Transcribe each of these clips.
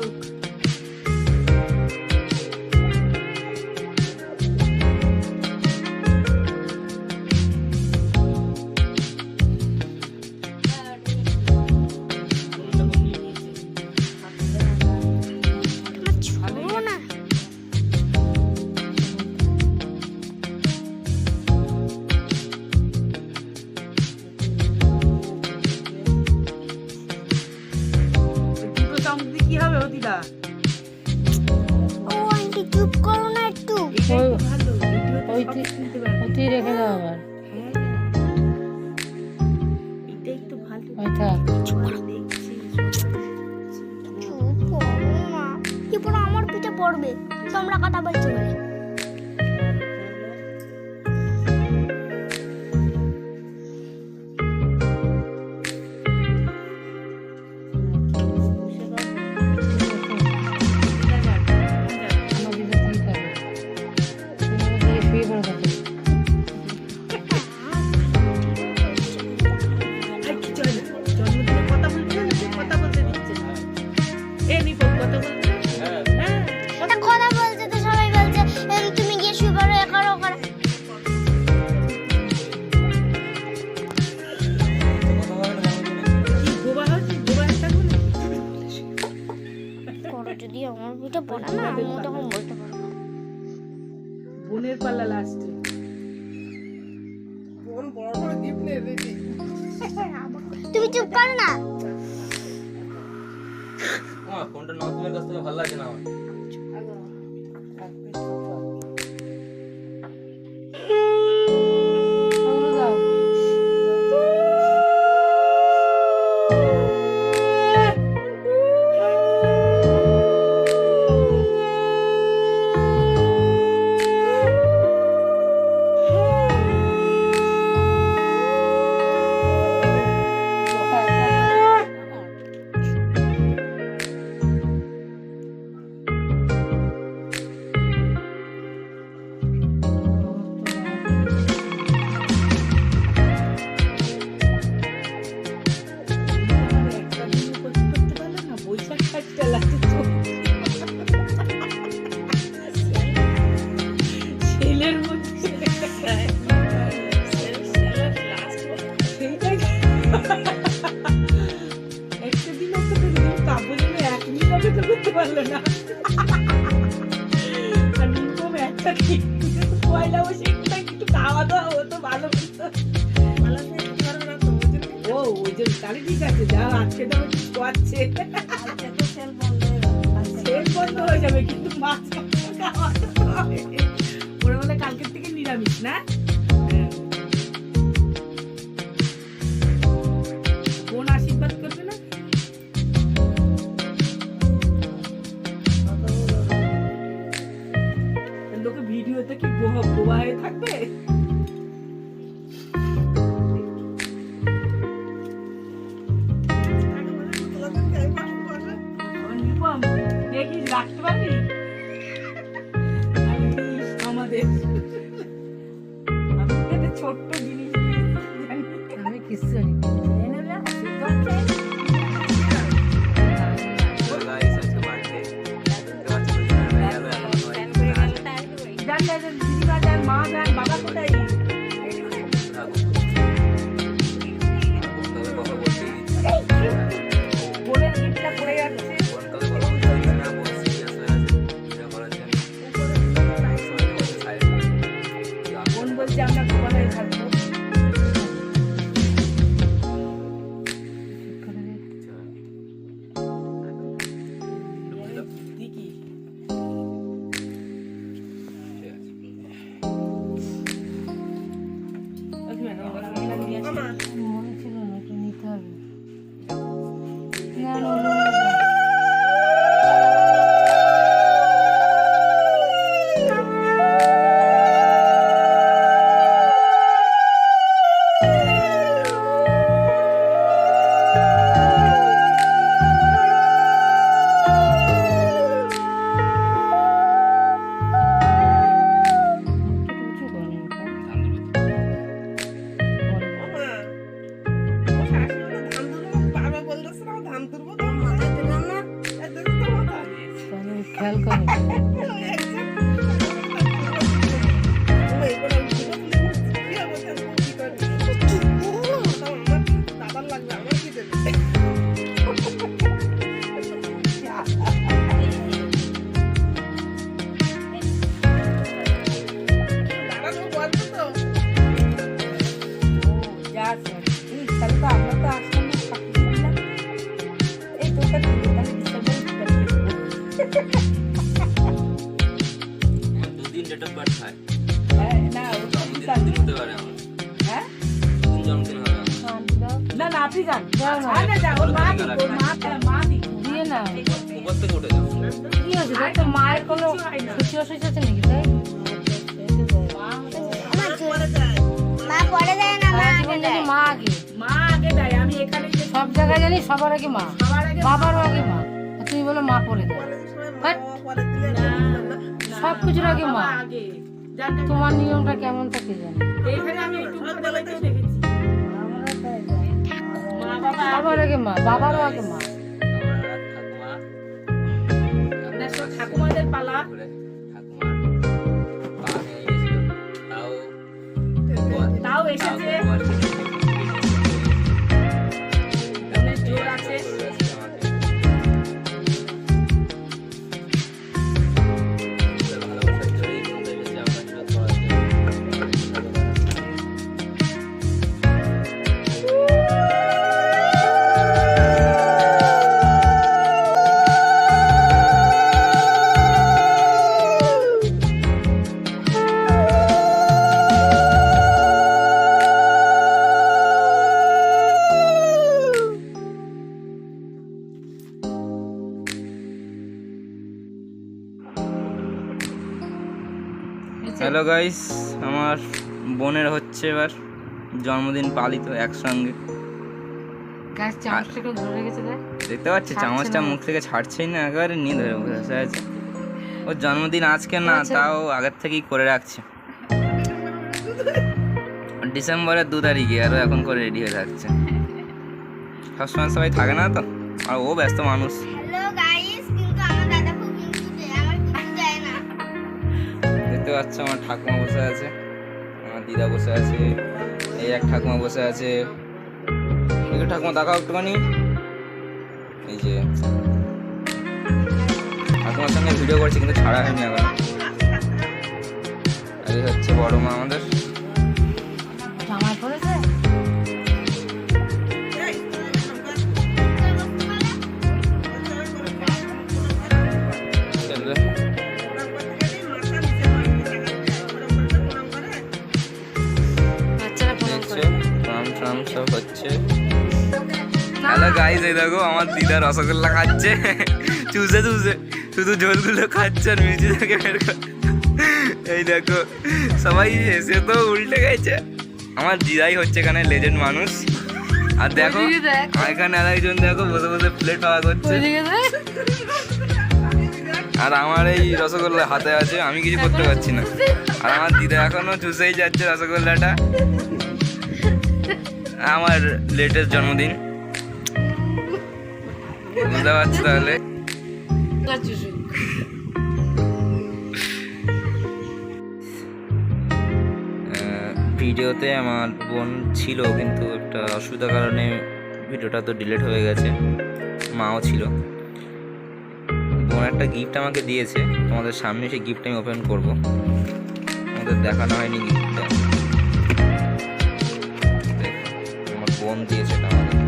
milk. আমার পড়বে। তোমরা কথা বলছো ভালো লাগে না আমার। ও, ওই জন্য তাহলে ঠিক আছে, যা আজকে তো আমি খাওয়াচ্ছে সেল বন্ধ হয়ে যাবে, কিন্তু মাছ খাওয়া ওরা বলে কালকের থেকে নিরামিষ, না? আমি ছোট্ট জিনিস আমি কিছু জানি খেয়াল করে যা আছে। এই, তাহলে তো আমরা তো দুদিন ডেট অফ বার্থ হয় হ্যাঁ, না, জন্মদিন হতে পারে আমার হ্যাঁ? জন্মদিন হবে না, না, আপনি যান। আরে যা, ওর মা দিক, ওর মা, মা দিক। দিয়ে না। উপর থেকে উঠে যাও। কি হয়েছে? দেখ তো মায়ের কোনো আছে নাকি তাই মা না? মা আগে দেয় মা আগে। মা আগে দেয়, আমি এখানে সব জায়গায় জানি সবার আগে মা। বাবারও আগে মা। তুমি বলো মা পরে দেয়। বাট না, সব কিছুর আগে মা। তোমার নিয়মটা কেমন থাকে জানি? এইখানে আমি একটু ছোটবেলাতেও দেখেছি। মা বাবা সবার আগে মা বাবারও আগে মা। ঠাকুমাদের পালা তাও এসেছে। হ্যালো গাইস আমার বোনের হচ্ছে এবার জন্মদিন পালিত একসঙ্গে। দেখতে পাচ্ছি চামচটা মুখ থেকে ছাড়ছেই না একেবারে নিয়ে ধরে বসে আছে। ওর জন্মদিন আজকে না আচ্ছা। তাও আগের থেকেই করে রাখছে। ডিসেম্বরের দু তারিখে আরও এখন করে রেডি হয়ে থাকছে। সবসময় সবাই থাকে না তো? আর ও ব্যস্ত মানুষ। পাচ্ছ আমার ঠাকুমা বসে আছে। আমার দিদা বসে আছে, এই এক ঠাকুমা বসে আছে। ঠাকুমা দেখাও একটুখানি। এই যে। ঠাকুমার সঙ্গে ভিডিও করছি, কিন্তু ছাড়া হয়নি আবার। এই হচ্ছে বড় মা আমাদের। দেখো আমার দিদা রসগোল্লা খাচ্ছে। চুষে চুষে। শুধু ঝোলগুলো খাচ্ছে আর মিষ্টি থেকে বের করে। এই দেখো সবাই এসে তো উল্টে গেছে আমার দিদাই হচ্ছে এখানে লেজেন্ড মানুষ। আর দেখো এখানে আর একজন দেখো বসে বসে প্লেট খাওয়া করছে। আর আমার এই রসগোল্লা হাতে আছে আমি কিছু করতে পারছি না। আর আমার দিদা এখনও চুষেই যাচ্ছে রসগোল্লাটা। আমার লেটেস্ট জন্মদিন। বুঝতে তাহলে। ভিডিওতে আমার বোন ছিল, কিন্তু একটা অসুবিধার কারণে ভিডিওটা তো ডিলেট হয়ে গেছে। মাও ছিল। বোন একটা গিফট আমাকে দিয়েছে। তোমাদের সামনে সেই গিফট আমি ওপেন করব। আমাদের দেখানো হয়নি গিফটটা আমার বোন দিয়েছে আমাদের।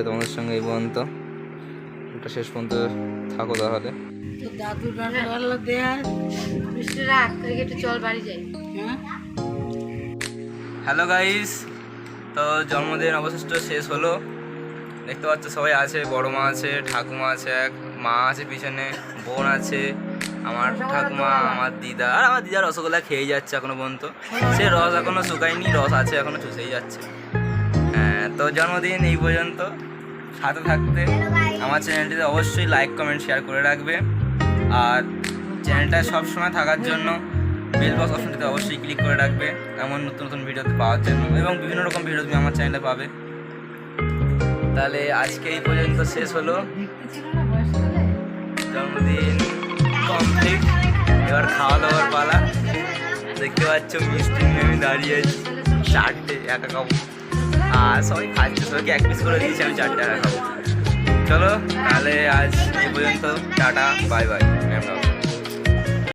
তাহলে তোমাদের সঙ্গে এই পর্যন্ত। এটা শেষ পর্যন্ত থাকো তাহলে। দেয়া একটু চল বাড়ি যাই। হ্যাঁ? হ্যালো গাইস তো জন্মদিন অবশিষ্ট শেষ হলো। দেখতে পাচ্ছ সবাই আছে বড় মা আছে ঠাকুমা আছে এক মা আছে পিছনে বোন আছে আমার ঠাকুমা আমার দিদা। আর আমার দিদা রসগোল্লা খেয়ে যাচ্ছে এখনও পর্যন্ত। সে রস এখনও শুকায়নি রস আছে এখনও চুষেই যাচ্ছে। হ্যাঁ তো জন্মদিন এই পর্যন্ত। সাথে থাকতে। আমার চ্যানেলটিতে অবশ্যই লাইক কমেন্ট শেয়ার করে রাখবে। আর চ্যানেলটা সবসময় থাকার জন্য বেল বক্স অপশনটিতে অবশ্যই ক্লিক করে রাখবে, এমন নতুন নতুন ভিডিওতে পাওয়ার জন্য এবং বিভিন্ন রকম ভিডিও তুমি আমার চ্যানেলে পাবে। তাহলে আজকে এই পর্যন্ত শেষ হলো। জন্মদিন কমপ্লিট এবার খাওয়া দাওয়ার পালা। দেখতে পাচ্ছ মিষ্টি আমি দাঁড়িয়ে আছি। চারটে একা খাব আর সবাই খাচ্ছে সবাইকে এক পিস করে দিয়েছি, আমি চারটে একা চলো, তাহলে আজ এই পর্যন্ত, টাটা বাই বাই